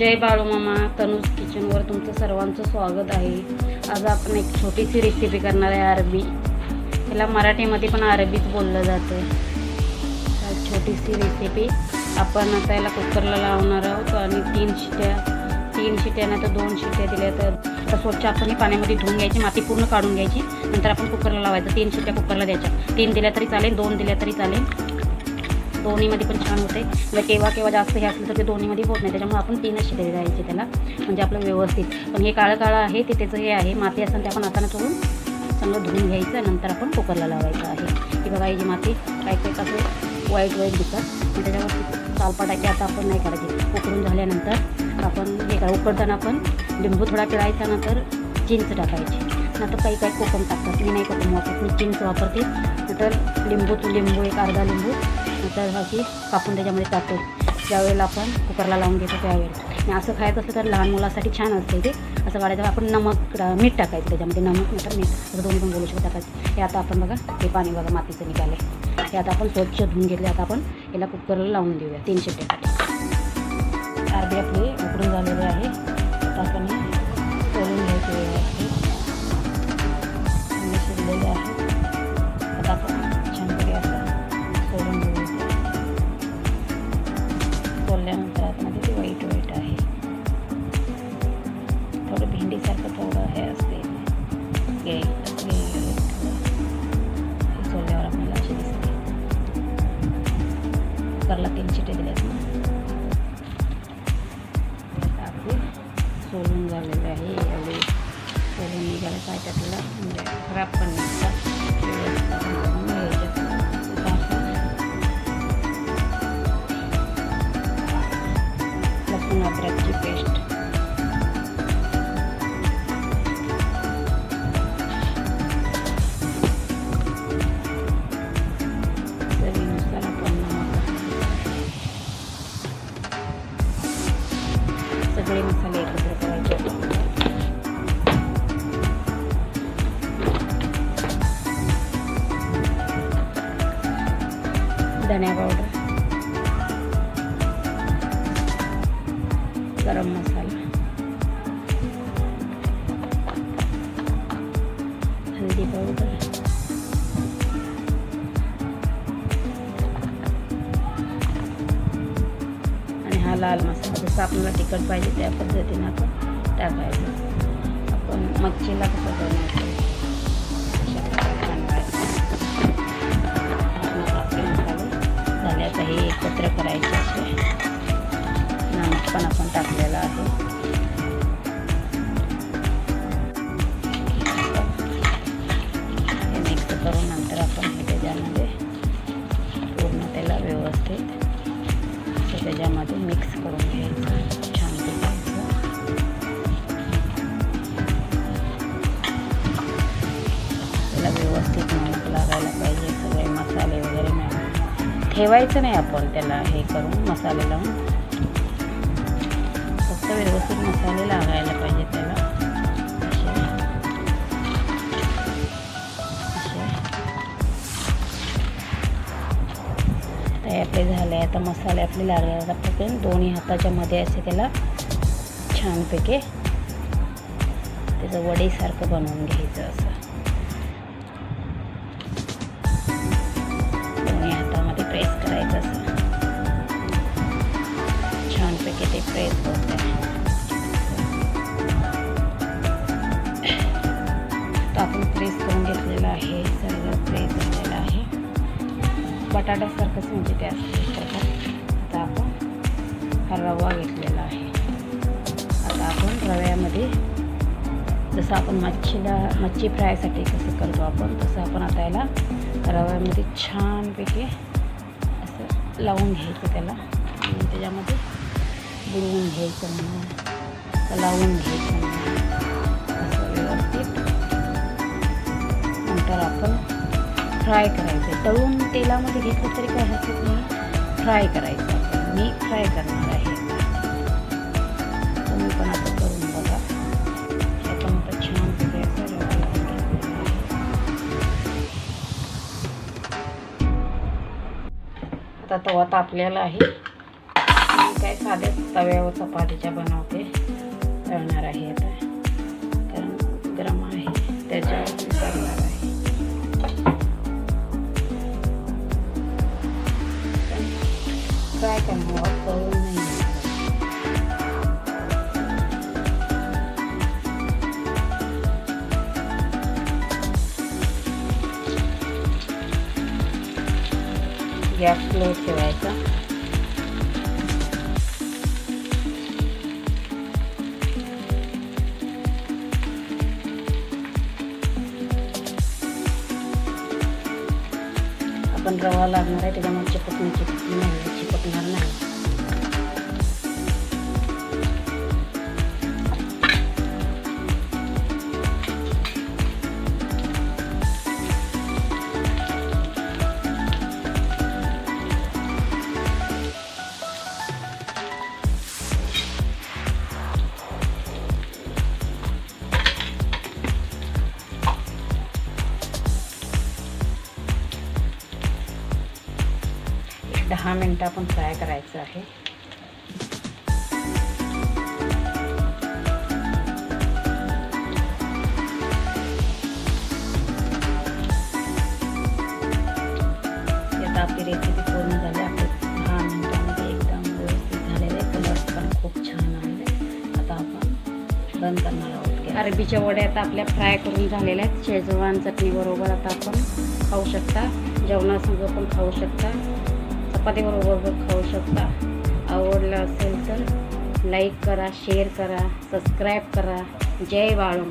जय बाळूमामा तनुज किचनवर तुमचं सर्वांचं स्वागत आहे. आज आपण एक छोटीशी रेसिपी करणार आहे अरबी. त्याला मराठीमध्ये पण अरबीच बोललं जातं. छोटीशी रेसिपी आपण आता याला कुकरला लावणार आहोत आणि तीन शिट्या तीन शिट्या नाही तर दोन शिट्या दिल्या तर स्वच्छ आपण पाण्यामध्ये धुवून घ्यायची माती पूर्ण काढून घ्यायची. नंतर आपण कुकरला लावायचं. तीन शिट्या कुकरला द्यायच्या. तीन दिल्या तरी चालेल दोन दिल्या तरी चालेल. दोन्हीमध्ये पण छान होते. म्हणजे केव्हा केव्हा जास्त हे असलं तर ते दोन्हीमध्ये होत नाही. त्याच्यामुळे आपण तीनच शिटे द्यायचे त्याला. म्हणजे आपलं व्यवस्थित. पण हे काळं काळं आहे ते त्याचं हे आहे. माती असेल ते आपण हाताने चोरून चांगलं धुवून घ्यायचं नंतर आपण कुकरला लावायचं आहे. की बघा ही जी माती काही काही कसं वाईट वाईट दिसतात. आणि त्याच्यावरती सालपाटाची आता आपण नाही काढायची. उकळून झाल्यानंतर आपण हे करा. उकडताना आपण लिंबू थोडा पिळायचा नंतर चिंच टाकायची. नंतर काही काही कोकम टाकतात. मी नाही कोकम वापरत. मी चिंच वापरते. नंतर लिंबू लिंबू एक अर्धा लिंबू नंतर अशी कापून त्याच्यामध्ये टाकतो. ज्यावेळेला आपण कुकरला लावून घेतो त्यावेळेला आणि असं खायचं असलं तर लहान मुलासाठी छान असते ते असं वाढायचं आपण नमक मीठ टाकायचं त्याच्यामध्ये. नमक नंतर मीठ. असं दोन्ही पण बोलू शकतो टाकायचं. हे आता आपण बघा हे पाणी बघा मातीचं निघालं हे आता आपण स्वच्छ धुवून घेतले आता आपण याला कुकरला लावून देऊया. तीनशे टक्के अर्धी आपली सोडल्यानंतर आतमध्ये ते वाईट वाईट आहे. थोडं भेंडीसारखं थोडं हे असते. गे सोडल्यावर आपल्याला असे दिसते. कुकरला तीन शिटे दिल्यात ना. आता सोलून झालेलं आहे. एवढे सोलून निघाले काय त्यातलं म्हणजे खराब पण निघतात धण्या पावडर गरम मसाला. हल्दी पावडर आणि हा लाल मसाला जसं आपल्याला तिखट पाहिजे त्या पद्धतीनं आपण टाकायचं. आपण मच्छीला कसं बनवायचं मसाले हे एकत्र करायचे असे. नमक पण आपण टाकलेला आहे. मिक्स करून नंतर आपण हे त्याच्यामध्ये पूर्ण त्याला व्यवस्थित त्याच्यामध्ये मिक्स करून ठेवायचं नाही आपण त्याला हे करून मसाले लावून. फक्त व्यवस्थित मसाले लागायला पाहिजे त्याला. तर आपले झाले. आता मसाले आपले लागले. आपण दोन्ही हाताच्या मध्ये असे त्याला छानपैकी त्याचं वडीसारखं बनवून घ्यायचं असं. हातामध्ये असं छानपैकी ते प्रेस होत आहे तर आपण प्रेस करून घेतलेलं आहे. सगळं प्रेस झालेलं आहे बटाट्यासारखंच म्हणजे ते असतं आता आपण हा रवा घेतलेला आहे. आता आपण रव्यामध्ये जसं आपण मच्छीला मच्छी फ्रायसाठी कसं करतो आपण तसं आपण आता याला रव्यामध्ये छानपैकी लावून घ्यायचं त्याला. आणि त्याच्यामध्ये बुडवून घ्यायचं म्हणून. लावून घ्यायचं म्हणून. असं व्यवस्थित. नंतर आपण फ्राय करायचं. तळून तेलामध्ये घेतलं तरी काय हरकत नाही. फ्राय करायचं आपण. मी फ्राय करणार आहे. तापलेला आहे. काय साध्या तव्यावर चपातीच्या बनवते. तळणार आहे आता. कारण गरम आहे. त्याच्यावर करणार आहे. फ्राय करणार? तळून गॅस स्लो ठेवायचा आपण रवा लागणार आहे त्याच्यामुळे चिपकणी चिपकणी नाही चिपकणार नाही दहा मिनटं आपण फ्राय करायचं आहे. आपली रेसिपी पूर्ण झाली. आपली दहा मिनटामध्ये एकदम व्यवस्थित झालेलं आहे. कलर पण खूप छान आले आता आपण बंद करणार आहोत. अरबीच्या वड्या आता आपल्या फ्राय करून झालेल्या आहेत. शेजवान चटणीबरोबर आता आपण खाऊ शकता. जेवणासंग पण खाऊ शकता. चपातीबरोबर पण खाऊ शकता. आवडलं असेल तर लाईक करा शेअर करा सबस्क्राईब करा. जय बाळू